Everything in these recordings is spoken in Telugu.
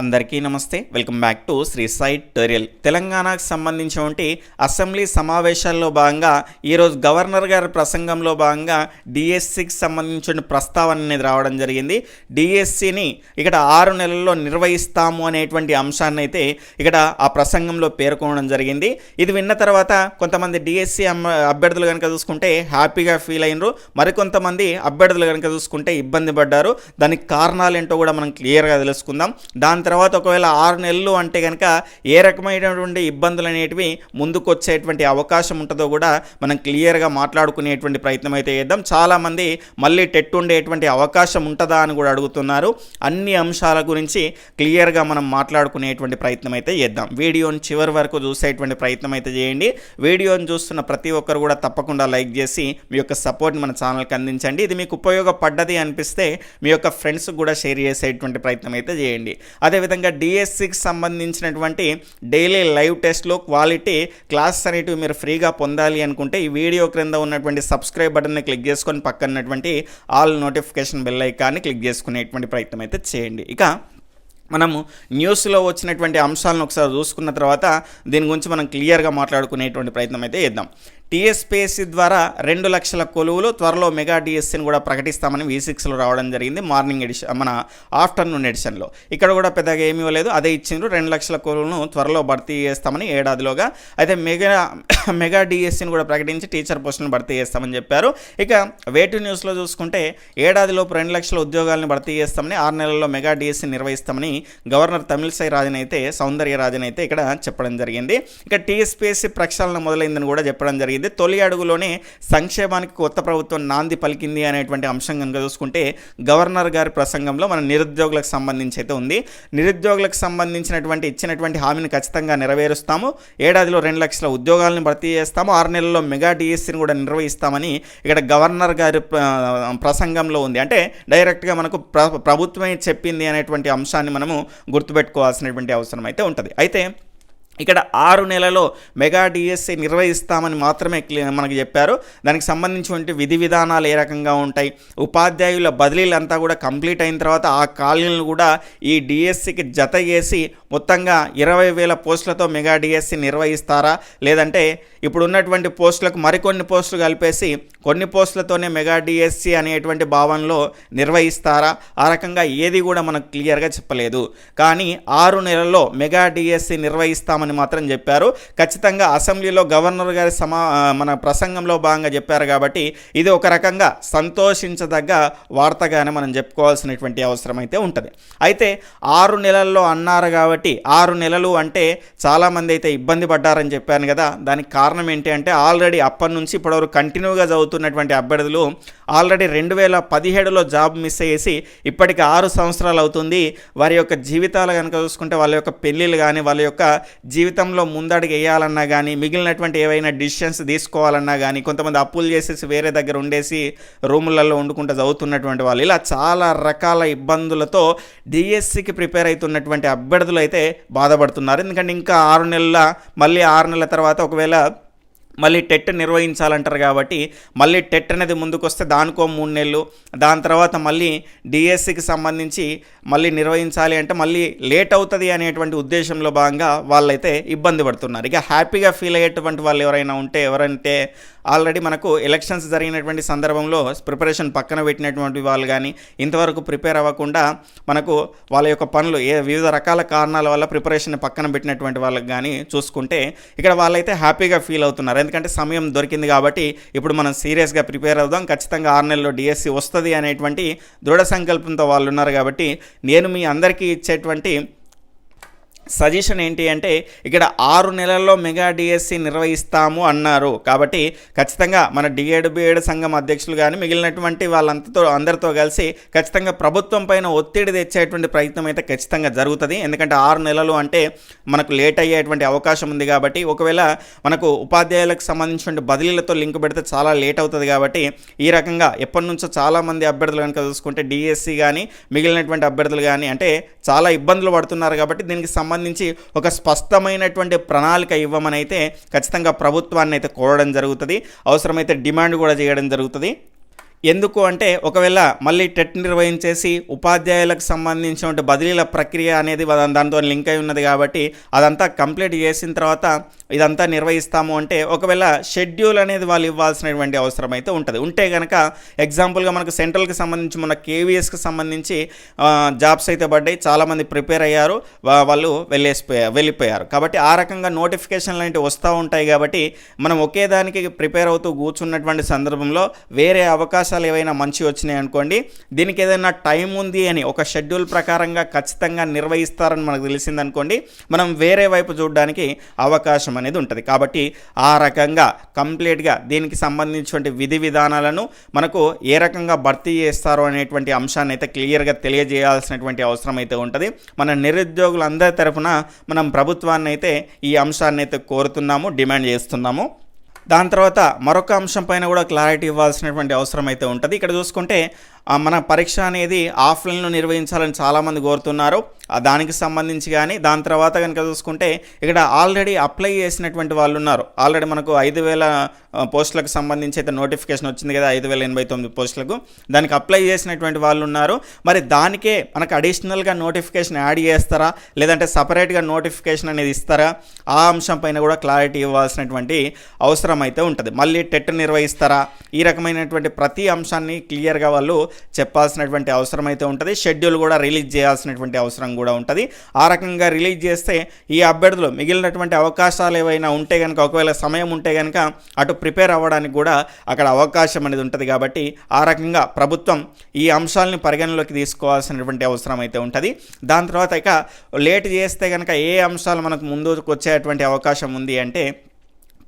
అందరికీ నమస్తే. వెల్కమ్ బ్యాక్ టు శ్రీ సైట్ టోరియల్ తెలంగాణకు సంబంధించినటువంటి అసెంబ్లీ సమావేశాల్లో భాగంగా ఈరోజు గవర్నర్ గారి ప్రసంగంలో భాగంగా డిఎస్సికి సంబంధించిన ప్రస్తావన అనేది రావడం జరిగింది. డిఎస్సిని ఇక్కడ ఆరు నెలల్లో నిర్వహిస్తాము అనేటువంటి అంశాన్ని అయితే ఇక్కడ ఆ ప్రసంగంలో పేర్కొనడం జరిగింది. ఇది విన్న తర్వాత కొంతమంది డిఎస్సి అభ్యర్థులు కనుక చూసుకుంటే హ్యాపీగా ఫీల్ అయినరు. మరికొంతమంది అభ్యర్థులు కనుక చూసుకుంటే ఇబ్బంది పడ్డారు. దానికి కారణాలు ఏంటో కూడా మనం క్లియర్గా తెలుసుకుందాం. దాని తర్వాత ఒకవేళ ఆరు నెలలు అంటే కనుక ఏ రకమైనటువంటి ఇబ్బందులు అనేటివి ముందుకు వచ్చేటువంటి అవకాశం ఉంటుందో కూడా మనం క్లియర్గా మాట్లాడుకునేటువంటి ప్రయత్నం అయితే చేద్దాం. చాలామంది మళ్ళీ టెట్ ఉండేటువంటి అవకాశం ఉంటుందా అని కూడా అడుగుతున్నారు. అన్ని అంశాల గురించి క్లియర్గా మనం మాట్లాడుకునేటువంటి ప్రయత్నం అయితే చేద్దాం. వీడియోని చివరి వరకు చూసేటువంటి ప్రయత్నం అయితే చేయండి. వీడియోని చూస్తున్న ప్రతి ఒక్కరు కూడా తప్పకుండా లైక్ చేసి మీ యొక్క సపోర్ట్ మన ఛానల్కి అందించండి. ఇది మీకు ఉపయోగపడ్డది అనిపిస్తే మీ యొక్క ఫ్రెండ్స్కి కూడా షేర్ చేసేటువంటి ప్రయత్నం అయితే చేయండి. అదే అదేవిధంగా డిఎస్సికి సంబంధించినటువంటి డైలీ లైవ్ టెస్ట్లో క్వాలిటీ క్లాస్ అనేటివి మీరు ఫ్రీగా పొందాలి అనుకుంటే ఈ వీడియో క్రింద ఉన్నటువంటి సబ్స్క్రైబ్ బటన్ని క్లిక్ చేసుకొని పక్కనటువంటి ఆల్ నోటిఫికేషన్ బెల్ ఐకాన్ని క్లిక్ చేసుకునేటువంటి ప్రయత్నం అయితే చేయండి. ఇక మనము న్యూస్లో వచ్చినటువంటి అంశాలను ఒకసారి చూసుకున్న తర్వాత దీని గురించి మనం క్లియర్గా మాట్లాడుకునేటువంటి ప్రయత్నం అయితే చేద్దాం. టీఎస్పీఎస్సీ ద్వారా రెండు లక్షల కొలువులు త్వరలో మెగా డిఎస్సీని కూడా ప్రకటిస్తామని వి సిక్స్లో రావడం జరిగింది మార్నింగ్ ఎడిషన్ మన ఆఫ్టర్నూన్ ఎడిషన్లో. ఇక్కడ కూడా పెద్దగా ఏమీ ఇవ్వలేదు. అదే ఇచ్చిండ్రు. రెండు లక్షల కొలువులను త్వరలో భర్తీ చేస్తామని ఏడాదిలోగా. అయితే మెగా మెగా డిఎస్సీని కూడా ప్రకటించి టీచర్ పోస్టులను భర్తీ చేస్తామని చెప్పారు. ఇక వేటు న్యూస్లో చూసుకుంటే ఏడాదిలోపు రెండు లక్షల ఉద్యోగాలను భర్తీ చేస్తామని ఆరు నెలల్లో మెగా డిఎస్సీ నిర్వహిస్తామని గవర్నర్ తమిళసై రాజన్ అయితే సౌందర్య రాజన్ అయితే ఇక్కడ చెప్పడం జరిగింది. ఇక టీఎస్పీఎస్సీ ప్రక్షాళన మొదలైందని కూడా చెప్పడం జరిగింది తొలి అడుగులోనే సంక్షేమానికి కొత్త ప్రభుత్వం నాంది పలికింది అనేటువంటి అంశం కనుక చూసుకుంటే గవర్నర్ గారి ప్రసంగంలో మన నిరుద్యోగులకు సంబంధించి అయితే ఉంది. నిరుద్యోగులకు సంబంధించినటువంటి ఇచ్చినటువంటి హామీని ఖచ్చితంగా నెరవేరుస్తాము. ఏడాదిలో రెండు లక్షల ఉద్యోగాలను భర్తీ చేస్తాము. ఆరు నెలల్లో మెగా డిఎస్సీని కూడా నిర్వహిస్తామని ఇక్కడ గవర్నర్ గారి ప్రసంగంలో ఉంది. అంటే డైరెక్ట్గా మనకు ప్ర ప్రభుత్వమే చెప్పింది అనేటువంటి అంశాన్ని మనము గుర్తుపెట్టుకోవాల్సినటువంటి అవసరం అయితే ఉంటుంది. అయితే ఇక్కడ ఆరు నెలలో మెగా డిఎస్సి నిర్వహిస్తామని మాత్రమే క్లి- మనకు చెప్పారు. దానికి సంబంధించినటువంటి విధి విధానాలు ఏ రకంగా ఉంటాయి ఉపాధ్యాయుల బదిలీలంతా కూడా కంప్లీట్ అయిన తర్వాత ఆ ఖాళీలను కూడా ఈ డిఎస్సికి జత చేసి మొత్తంగా ఇరవై వేల పోస్టులతో మెగా డిఎస్సి నిర్వహిస్తారా? లేదంటే ఇప్పుడు ఉన్నటువంటి పోస్టులకు మరికొన్ని పోస్టులు కలిపేసి కొన్ని పోస్టులతోనే మెగా డిఎస్సి అనేటువంటి భావనలో నిర్వహిస్తారా? ఆ రకంగా ఏది కూడా మనకు క్లియర్గా చెప్పలేదు. కానీ ఆరు నెలల్లో మెగా డిఎస్సి నిర్వహిస్తామని మాత్రం చెప్పారు. ఖచ్చితంగా అసెంబ్లీలో గవర్నర్ గారి సమా మన ప్రసంగంలో భాగంగా చెప్పారు కాబట్టి ఇది ఒక రకంగా సంతోషించదగ్గ వార్తగానే మనం చెప్పుకోవాల్సినటువంటి అవసరం అయితే ఉంటుంది. అయితే ఆరు నెలల్లో అన్నారు కాబట్టి ఆరు నెలలు అంటే చాలామంది అయితే ఇబ్బంది పడ్డారని చెప్పాను కదా. దానికి కారణం ఏంటి అంటే ఆల్రెడీ అప్పటి నుంచి ఇప్పటివరకు కంటిన్యూగా చదువుతున్నటువంటి అభ్యర్థులు ఆల్రెడీ రెండు వేల పదిహేడులో జాబ్ మిస్ అయ్యేసి ఇప్పటికి ఆరు సంవత్సరాలు అవుతుంది. వారి యొక్క జీవితాలు కనుక చూసుకుంటే వాళ్ళ యొక్క పెళ్ళిళ్ళు కానీ వాళ్ళ యొక్క జీవితంలో ముందడుగు వేయాలన్నా కానీ మిగిలినటువంటి ఏవైనా డిసిషన్స్ తీసుకోవాలన్నా కానీ కొంతమంది అప్పులు చేసేసి వేరే దగ్గర ఉండేసి రూములలో వండుకుంటూ చదువుతున్నటువంటి వాళ్ళు ఇలా చాలా రకాల ఇబ్బందులతో డిఎస్సికి ప్రిపేర్ అవుతున్నటువంటి అభ్యర్థులు అయితే బాధపడుతున్నారు. ఎందుకంటే ఇంకా ఆరు నెలల మళ్ళీ ఆరు నెలల తర్వాత ఒకవేళ మళ్ళీ టెట్ నిర్వహించాలంటారు కాబట్టి మళ్ళీ టెట్ అనేది ముందుకొస్తే దానికో మూడు నెలలు దాని తర్వాత మళ్ళీ డిఎస్సికి సంబంధించి మళ్ళీ నిర్వహించాలి అంటే మళ్ళీ లేట్ అవుతుంది అనేటువంటి ఉద్దేశంలో భాగంగా వాళ్ళైతే ఇబ్బంది పడుతున్నారు. ఇక హ్యాపీగా ఫీల్ అయ్యేటువంటి వాళ్ళు ఎవరైనా ఉంటే ఎవరంటే ఆల్రెడీ మనకు ఎలక్షన్స్ జరిగినటువంటి సందర్భంలో ప్రిపరేషన్ పక్కన పెట్టినటువంటి వాళ్ళు కానీ ఇంతవరకు ప్రిపేర్ అవ్వకుండా మనకు వాళ్ళ యొక్క పనులు ఏ వివిధ రకాల కారణాల వల్ల ప్రిపరేషన్ పక్కన పెట్టినటువంటి వాళ్ళకి కానీ చూసుకుంటే ఇక్కడ వాళ్ళైతే హ్యాపీగా ఫీల్ అవుతున్నారు. ఎందుకంటే సమయం దొరికింది కాబట్టి ఇప్పుడు మనం సీరియస్గా ప్రిపేర్ అవుదాం. ఖచ్చితంగా ఆరు నెలల్లో డిఎస్సి వస్తుంది అనేటువంటి దృఢ సంకల్పంతో వాళ్ళు ఉన్నారు కాబట్టి నేను మీ అందరికీ ఇచ్చేటువంటి సజెషన్ ఏంటి అంటే ఇక్కడ ఆరు నెలల్లో మెగా డిఎస్సి నిర్వహిస్తాము అన్నారు. కాబట్టి ఖచ్చితంగా మన డిఏడ్ బిఏడ్ సంఘం అధ్యక్షులు కానీ మిగిలినటువంటి వాళ్ళంతతో అందరితో కలిసి ఖచ్చితంగా ప్రభుత్వం పైన ఒత్తిడి తెచ్చేటువంటి ప్రయత్నం అయితే ఖచ్చితంగా జరుగుతుంది. ఎందుకంటే ఆరు నెలలు అంటే మనకు లేట్ అయ్యేటువంటి అవకాశం ఉంది కాబట్టి ఒకవేళ మనకు ఉపాధ్యాయులకు సంబంధించిన బదిలీలతో లింక్ పెడితే చాలా లేట్ అవుతుంది కాబట్టి ఈ రకంగా ఎప్పటి నుంచో చాలామంది అభ్యర్థులు కనుక చూసుకుంటే డిఎస్సి కానీ మిగిలినటువంటి అభ్యర్థులు కానీ అంటే చాలా ఇబ్బందులు పడుతున్నారు కాబట్టి దీనికి సంబంధించి ఒక స్పష్టమైనటువంటి ప్రణాళిక ఇవ్వమనైతే ఖచ్చితంగా ప్రభుత్వాన్ని అయితే కోరడం జరుగుతుంది. అవసరమైతే డిమాండ్ కూడా చేయడం జరుగుతుంది. ఎందుకు అంటే ఒకవేళ మళ్ళీ టెట్ నిర్వహించేసి ఉపాధ్యాయులకు సంబంధించిన బదిలీల ప్రక్రియ అనేది దానితో దాంతో లింక్ అయి ఉన్నది కాబట్టి అదంతా కంప్లీట్ చేసిన తర్వాత ఇదంతా నిర్వహిస్తాము అంటే ఒకవేళ షెడ్యూల్ అనేది వాళ్ళు ఇవ్వాల్సినటువంటి అవసరం అయితే ఉంటుంది. ఉంటే కనుక ఎగ్జాంపుల్గా మనకు సెంట్రల్కి సంబంధించి మన కేవీఎస్కి సంబంధించి జాబ్స్ అయితే పడ్డాయి. చాలామంది ప్రిపేర్ అయ్యారు. వాళ్ళు వెళ్ళేసిపోయారు వెళ్ళిపోయారు. కాబట్టి ఆ రకంగా నోటిఫికేషన్లు అనేవి వస్తూ ఉంటాయి కాబట్టి మనం ఒకే దానికి ప్రిపేర్ అవుతూ కూర్చున్నటువంటి సందర్భంలో వేరే అవకాశం అవకాశాలు ఏవైనా మంచి వచ్చినాయి అనుకోండి దీనికి ఏదైనా టైం ఉంది అని ఒక షెడ్యూల్ ప్రకారంగా ఖచ్చితంగా నిర్వహిస్తారని మనకు తెలిసిందనుకోండి మనం వేరే వైపు చూడడానికి అవకాశం అనేది ఉంటుంది. కాబట్టి ఆ రకంగా కంప్లీట్గా దీనికి సంబంధించినటువంటి విధి విధానాలను మనకు ఏ రకంగా భర్తీ చేస్తారో అనేటువంటి అంశాన్ని అయితే క్లియర్గా తెలియజేయాల్సినటువంటి అవసరం అయితే ఉంటుంది. మన నిరుద్యోగులందరి తరఫున మనం ప్రభుత్వాన్ని అయితే ఈ అంశాన్ని అయితే కోరుతున్నాము డిమాండ్ చేస్తున్నాము. దాని తర్వాత మరొక అంశం పైన కూడా క్లారిటీ ఇవ్వాల్సినటువంటి అవసరం అయితే ఉంటుంది. ఇక్కడ చూసుకుంటే మన పరీక్ష అనేది ఆఫ్లైన్లో నిర్వహించాలని చాలామంది కోరుతున్నారు. దానికి సంబంధించి కానీ దాని తర్వాత కనుక చూసుకుంటే ఇక్కడ ఆల్రెడీ అప్లై చేసినటువంటి వాళ్ళు ఉన్నారు. ఆల్రెడీ మనకు ఐదు వేల పోస్టులకు సంబంధించి అయితే నోటిఫికేషన్ వచ్చింది కదా ఐదు వేల ఎనభై తొమ్మిది పోస్టులకు. దానికి అప్లై చేసినటువంటి వాళ్ళు ఉన్నారు. మరి దానికే మనకు అడిషనల్గా నోటిఫికేషన్ యాడ్ చేస్తారా? లేదంటే సపరేట్గా నోటిఫికేషన్ అనేది ఇస్తారా? ఆ అంశం పైన కూడా క్లారిటీ ఇవ్వాల్సినటువంటి అవసరం అయితే ఉంటుంది. మళ్ళీ టెట్ నిర్వహిస్తారా? ఈ రకమైనటువంటి ప్రతి అంశాన్ని క్లియర్గా వాళ్ళు చెప్పాల్సినటువంటి అవసరం అయితే ఉంటుంది. షెడ్యూల్ కూడా రిలీజ్ చేయాల్సినటువంటి అవసరం కూడా ఉంటుంది. ఆ రకంగా రిలీజ్ చేస్తే ఈ అభ్యర్థులు మిగిలినటువంటి అవకాశాలు ఏవైనా ఉంటే కనుక ఒకవేళ సమయం ఉంటే కనుక అటు ప్రిపేర్ అవ్వడానికి కూడా అక్కడ అవకాశం అనేది ఉంటుంది కాబట్టి ఆ రకంగా ప్రభుత్వం ఈ అంశాలని పరిగణలోకి తీసుకోవాల్సినటువంటి అవసరం అయితే ఉంటుంది. దాని తర్వాత ఇక లేట్ చేస్తే కనుక ఏ అంశాలు మనకు ముందుకు వచ్చేటువంటి అవకాశం ఉంది అంటే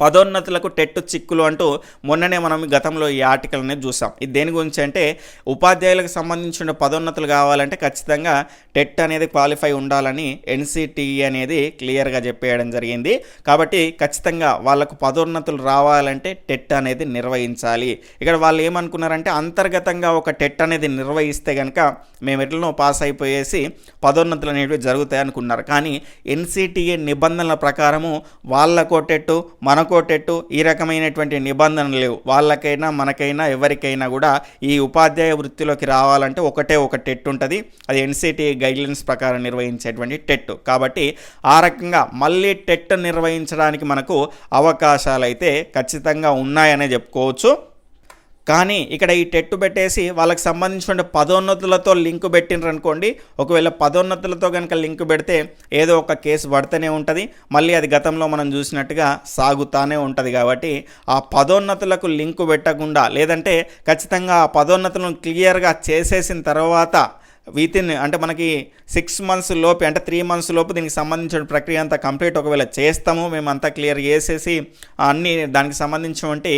పదోన్నతులకు టెట్టు చిక్కులు అంటూ మొన్ననే మనం గతంలో ఈ ఆర్టికల్ అనేది చూసాం. ఇది దేని గురించి అంటే ఉపాధ్యాయులకు సంబంధించిన పదోన్నతులు కావాలంటే ఖచ్చితంగా టెట్ అనేది క్వాలిఫై ఉండాలని ఎన్సిటిఈ అనేది క్లియర్గా చెప్పేయడం జరిగింది. కాబట్టి ఖచ్చితంగా వాళ్ళకు పదోన్నతులు రావాలంటే టెట్ అనేది నిర్వహించాలి. ఇక్కడ వాళ్ళు ఏమనుకున్నారంటే అంతర్గతంగా ఒక టెట్ అనేది నిర్వహిస్తే కనుక మేము ఎట్లనో పాస్ అయిపోయేసి పదోన్నతులు అనేవి జరుగుతాయి అనుకున్నారు. కానీ ఎన్సిటిఏ నిబంధనల ప్రకారము వాళ్ళకో టెట్టు మనకు టెట్టు ఈ రకమైనటువంటి నిబంధనలు లేవు. వాళ్ళకైనా మనకైనా ఎవరికైనా కూడా ఈ ఉపాధ్యాయ వృత్తిలోకి రావాలంటే ఒకటే ఒక టెట్ ఉంటుంది. అది ఎన్సిటిఏ గైడ్లైన్స్ ప్రకారం నిర్వహించేటువంటి టెట్. కాబట్టి ఆ రకంగా మళ్ళీ టెట్ నిర్వహించడానికి మనకు అవకాశాలు అయితే ఖచ్చితంగా ఉన్నాయనే చెప్పుకోవచ్చు. కానీ ఇక్కడ ఈ టెట్టు పెట్టేసి వాళ్ళకి సంబంధించిన పదోన్నతులతో లింక్ పెట్టిండ్రు అనుకోండి ఒకవేళ పదోన్నతులతో కనుక లింక్ పెడితే ఏదో ఒక కేసు పడితేనే ఉంటుంది మళ్ళీ అది గతంలో మనం చూసినట్టుగా సాగుతానే ఉంటుంది కాబట్టి ఆ పదోన్నతులకు లింకు పెట్టకుండా లేదంటే ఖచ్చితంగా ఆ పదోన్నతులను క్లియర్గా చేసేసిన తర్వాత విత్ ఇన్ అంటే మనకి సిక్స్ మంత్స్ లోపు అంటే త్రీ మంత్స్ లోపు దీనికి సంబంధించిన ప్రక్రియ అంతా కంప్లీట్ ఒకవేళ చేస్తాము మేము అంతా క్లియర్ చేసేసి అన్నీ దానికి సంబంధించినటువంటి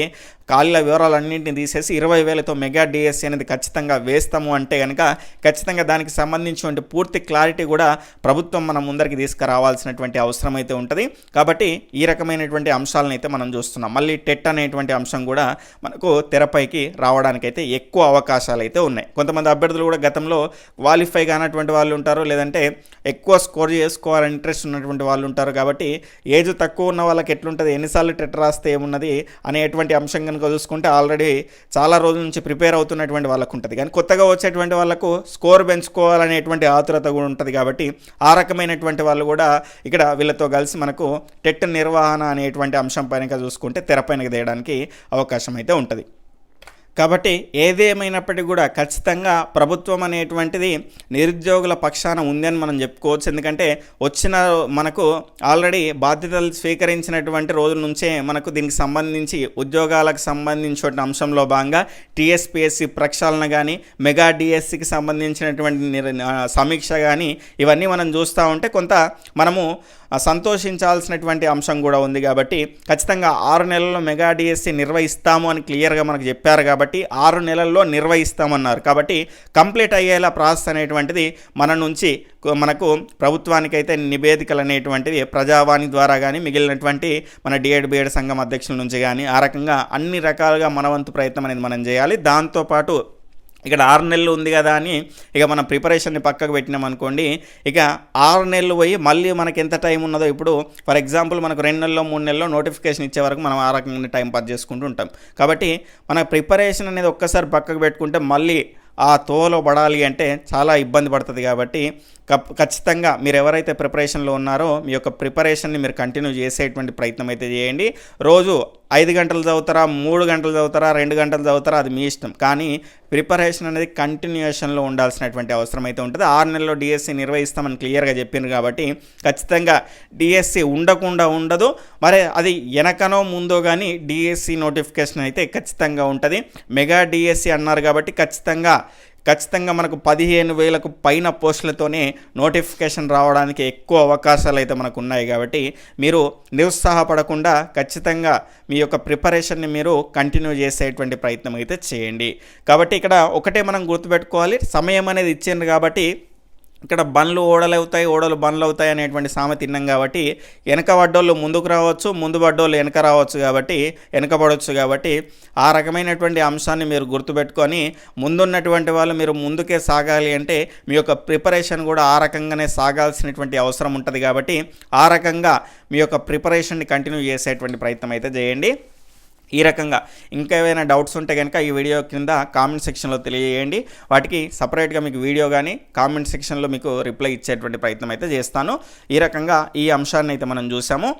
ఖాళీల వివరాలన్నింటినీ తీసేసి ఇరవై వేలతో మెగా డిఎస్సి అనేది ఖచ్చితంగా వేస్తాము అంటే కనుక ఖచ్చితంగా దానికి సంబంధించినటువంటి పూర్తి క్లారిటీ కూడా ప్రభుత్వం మన ముందరికి తీసుకురావాల్సినటువంటి అవసరం అయితే ఉంటుంది. కాబట్టి ఈ రకమైనటువంటి అంశాలను అయితే మనం చూస్తున్నాం. మళ్ళీ టెట్ అనేటువంటి అంశం కూడా మనకు తెరపైకి రావడానికైతే ఎక్కువ అవకాశాలు అయితే ఉన్నాయి. కొంతమంది అభ్యర్థులు కూడా గతంలో క్వాలిఫై కానటువంటి వాళ్ళు ఉంటారు లేదంటే ఎక్కువ స్కోర్ చేసుకోవాలని ఇంట్రెస్ట్ ఉన్నటువంటి వాళ్ళు ఉంటారు. కాబట్టి ఏజ్ తక్కువ ఉన్న వాళ్ళకి ఎట్లుంటుంది? ఎన్నిసార్లు టెట్ రాస్తే ఏమున్నది? అనేటువంటి అంశం కనుక చూసుకుంటే ఆల్రెడీ చాలా రోజుల నుంచి ప్రిపేర్ అవుతున్నటువంటి వాళ్ళకు ఉంటుంది. కానీ కొత్తగా వచ్చేటువంటి వాళ్ళకు స్కోర్ పెంచుకోవాలనేటువంటి ఆతురత కూడా ఉంటుంది కాబట్టి ఆ రకమైనటువంటి వాళ్ళు కూడా ఇక్కడ వీళ్ళతో కలిసి మనకు టెట్ నిర్వహణ అనేటువంటి అంశం పైన చూసుకుంటే తెరపైనకి తీయడానికి అవకాశం అయితే ఉంటుంది. కాబట్టి ఏదేమైనప్పటికీ కూడా ఖచ్చితంగా ప్రభుత్వం అనేటువంటిది నిరుద్యోగుల పక్షాన ఉందని మనం చెప్పుకోవచ్చు. ఎందుకంటే వచ్చిన మనకు ఆల్రెడీ బాధ్యతలు స్వీకరించినటువంటి రోజుల నుంచే మనకు దీనికి సంబంధించి ఉద్యోగాలకు సంబంధించిన అంశంలో భాగంగా టీఎస్పిఎస్సి ప్రక్షాళన కానీ మెగా డిఎస్సికి సంబంధించినటువంటి నిర్- సమీక్ష కానీ ఇవన్నీ మనం చూస్తూ ఉంటే కొంత మనము సంతోషించాల్సినటువంటి అంశం కూడా ఉంది కాబట్టి ఖచ్చితంగా ఆరు నెలల్లో మెగా డిఎస్సి నిర్వహిస్తాము అని క్లియర్గా మనకు చెప్పారు కాబట్టి ఆరు నెలల్లో నిర్వహిస్తామన్నారు. కాబట్టి కంప్లీట్ అయ్యేలా ప్రాసెస్ అనేటువంటిది మన నుంచి మనకు ప్రభుత్వానికైతే నివేదికలు అనేటువంటివి ప్రజావాణి ద్వారా కానీ మిగిలినటువంటి మన డిఎడ్ బిఎడ్ సంఘం అధ్యక్షుల నుంచి కానీ ఆ రకంగా అన్ని రకాలుగా మనవంతు ప్రయత్నం అనేది మనం చేయాలి. దాంతోపాటు ఇక్కడ ఆరు నెలలు ఉంది కదా అని ఇక మన ప్రిపరేషన్ని పక్కకు పెట్టినాం అనుకోండి ఇక ఆరు నెలలు పోయి మళ్ళీ మనకి ఎంత టైం ఉన్నదో ఇప్పుడు ఫర్ ఎగ్జాంపుల్ మనకు రెండు నెలల్లో మూడు నెలల్లో నోటిఫికేషన్ ఇచ్చే వరకు మనం ఆ రకంగా టైం పాస్ చేసుకుంటూ ఉంటాం. కాబట్టి మన ప్రిపరేషన్ అనేది ఒక్కసారి పక్కకు పెట్టుకుంటే మళ్ళీ ఆ తోలో పడాలి అంటే చాలా ఇబ్బంది పడుతుంది కాబట్టి ఖచ్చితంగా మీరు ఎవరైతే ప్రిపరేషన్లో ఉన్నారో మీ యొక్క ప్రిపరేషన్ని మీరు కంటిన్యూ చేసేటువంటి ప్రయత్నం అయితే చేయండి. రోజు ఐదు గంటలు చదువుతారా మూడు గంటలు చదువుతారా రెండు గంటలు చదువుతారా అది మీ ఇష్టం. కానీ ప్రిపరేషన్ అనేది కంటిన్యూషన్లో ఉండాల్సినటువంటి అవసరం అయితే ఉంటుంది. ఆరు నెలల్లో డిఎస్సి నిర్వహిస్తామని క్లియర్గా చెప్పింది కాబట్టి ఖచ్చితంగా డిఎస్సి ఉండకుండా ఉండదు. మరి అది వెనకనో ముందో కానీ డిఎస్సి నోటిఫికేషన్ అయితే ఖచ్చితంగా ఉంటుంది. మెగా డిఎస్సి అన్నారు కాబట్టి ఖచ్చితంగా ఖచ్చితంగా మనకు పదిహేను వేలకు పైన పోస్టులతోనే నోటిఫికేషన్ రావడానికి ఎక్కువ అవకాశాలు అయితే మనకు ఉన్నాయి కాబట్టి మీరు నిరుత్సాహపడకుండా ఖచ్చితంగా మీ యొక్క ప్రిపరేషన్ని మీరు కంటిన్యూ చేసేటువంటి ప్రయత్నం అయితే చేయండి. కాబట్టి ఇక్కడ ఒకటే మనం గుర్తుపెట్టుకోవాలి సమయం అనేది ఇచ్చింది కాబట్టి ఇక్కడ బండ్లు ఓడలు అవుతాయి ఓడలు బండ్లు అవుతాయి అనేటువంటి సామె తిన్నాం కాబట్టి వెనక పడ్డోళ్ళు ముందుకు రావచ్చు ముందు పడ్డోళ్ళు వెనక రావచ్చు కాబట్టి వెనకబడవచ్చు కాబట్టి ఆ రకమైనటువంటి అంశాన్ని మీరు గుర్తుపెట్టుకొని ముందున్నటువంటి వాళ్ళు మీరు ముందుకే సాగాలి అంటే మీ యొక్క ప్రిపరేషన్ కూడా ఆ రకంగానే సాగాల్సినటువంటి అవసరం ఉంటుంది కాబట్టి ఆ రకంగా మీ యొక్క ప్రిపరేషన్ని కంటిన్యూ చేసేటువంటి ప్రయత్నం అయితే చేయండి. ఈ రకంగా. ఇంకా ఏమైనా డౌట్స్ ఉంటే కనుక ఈ వీడియో కింద కామెంట్ సెక్షన్లో తెలియజేయండి. వాటికి సపరేట్గా మీకు వీడియో కానీ కామెంట్ సెక్షన్లో మీకు రిప్లై ఇచ్చేటువంటి ప్రయత్నం అయితే చేస్తాను. ఈ రకంగా ఈ అంశాన్ని అయితే మనం చూసాము.